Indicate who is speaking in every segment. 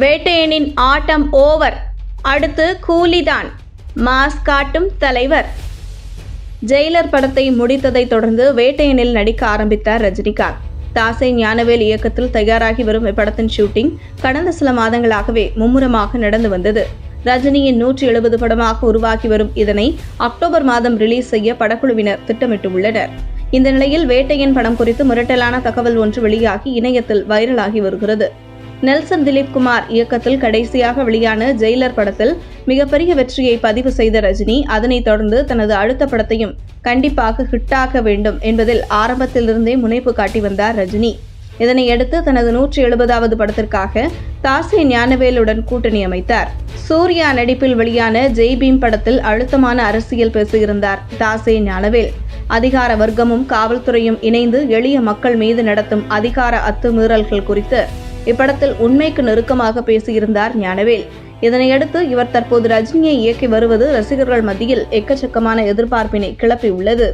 Speaker 1: வேட்டையனின் ஆட்டம் over. அடுத்து கூலிதான். Mass காட்டும் தலைவர். ஜெயிலர் படத்தை முடித்ததைத் தொடர்ந்து வேட்டையனில் நடிக்க ஆரம்பித்தார் ரஜினிகாந்த். தாசை ஞானவேல் இயக்கத்தில் தயாராகி வரும் இப்படத்தின் ஷூட்டிங் கடந்த சில மாதங்களாகவே மும்முரமாக நடந்து வந்தது. ரஜினியின் நூற்றி எழுபது படமாக உருவாகி வரும் இதனை அக்டோபர் மாதம் ரிலீஸ் செய்ய படக்குழுவினர் திட்டமிட்டுள்ளனர். இந்த நிலையில் வேட்டையன் படம் குறித்து மிரட்டலான தகவல் ஒன்று வெளியாகி இணையத்தில் வைரலாகி வருகிறது. நெல்சன் திலீப் குமார் இயக்கத்தில் கடைசியாக வெளியான ஜெயிலர் படத்தில் மிகப்பெரிய வெற்றியை பதிவு செய்த ரஜினி அதனைத் தொடர்ந்து தனது அடுத்த படத்தையும் கண்டிப்பாக ஹிட்டாக வேண்டும் என்பதில் ஆரம்பத்திலிருந்தே முனைப்பு காட்டி வந்தார் ரஜினி. இதனையடுத்து தனது நூற்றி எழுபதாவது படத்திற்காக தாசி ஞானவேலுடன் கூட்டணி அமைத்தார். சூர்யா நடிப்பில் வெளியான ஜெய் பீம் படத்தில் அழுத்தமான அரசியல் பேசியிருந்தார் தாசே ஞானவேல். அதிகார வர்க்கமும் காவல்துறையும் இணைந்து எளிய மக்கள் மீது நடத்தும் அதிகார அத்துமீறல்கள் குறித்து இப்படத்தில் உண்மைக்கு நெருக்கமாக பேசியிருந்தார் ஞானவேல். இதனையடுத்து இவர் தற்போது ரஜினியை இயக்கி வருவது ரசிகர்கள் மத்தியில் எக்கச்சக்கமான எதிர்பார்ப்பினை கிளப்பியுள்ளது.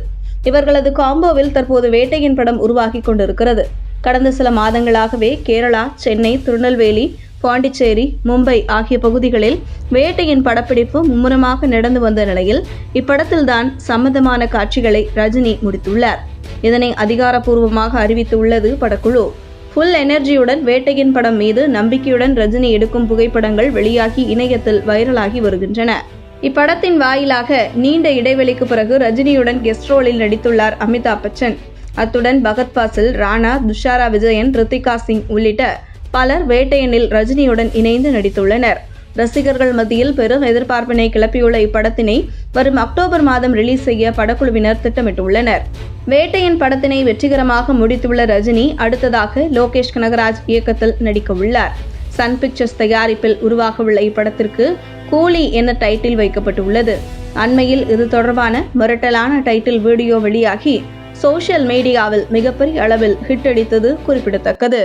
Speaker 1: இவர்களது காம்போவில் தற்போது வேட்டையின் படம் உருவாகி கொண்டிருக்கிறது. கடந்த சில மாதங்களாகவே கேரளா சென்னை திருநெல்வேலி பாண்டிச்சேரி மும்பை ஆகிய பகுதிகளில் வேட்டையின் படப்பிடிப்பு மும்முரமாக நடந்து வந்த நிலையில் இப்படத்தில்தான் சம்மந்தமான காட்சிகளை ரஜினி முடித்துள்ளார். இதனை அதிகாரப்பூர்வமாக அறிவித்துள்ளது படக்குழு. ஃபுல் எனர்ஜியுடன் வேட்டையின் படம் மீது நம்பிக்கையுடன் ரஜினி எடுக்கும் புகைப்படங்கள் வெளியாகி இணையத்தில் வைரலாகி வருகின்றன. இப்படத்தின் வாயிலாக நீண்ட இடைவெளிக்கு பிறகு ரஜினியுடன் கெஸ்ட் ரோலில் நடித்துள்ளார் அமிதாப் பச்சன். அத்துடன் பகத் பாசில் ராணா துஷாரா விஜயன் ரித்திகா சிங் உள்ளிட்ட பலர் வேட்டையனில் ரஜினியுடன் இணைந்து நடித்துள்ளனர். ரசிகர்கள் மத்தியில் பெரும் எதிர்பார்ப்பினை கிளப்பியுள்ள இப்படத்தினை வரும் அக்டோபர் மாதம் ரிலீஸ் செய்ய படக்குழுவினர் திட்டமிட்டுள்ளனர். வேட்டையின் படத்தினை வெற்றிகரமாக முடித்துள்ள ரஜினி அடுத்ததாக லோகேஷ் கனகராஜ் இயக்கத்தில் நடிக்க உள்ளார் சன் பிக்சர்ஸ் தயாரிப்பில் உருவாகவுள்ள இப்படத்திற்கு கூலி என டைட்டில் வைக்கப்பட்டுள்ளது. அண்மையில் இது தொடர்பான மிரட்டலான டைட்டில் வீடியோ வெளியாகி சோசியல் மீடியாவில் மிகப்பெரிய அளவில் ஹிட் அடித்தது குறிப்பிடத்தக்கது.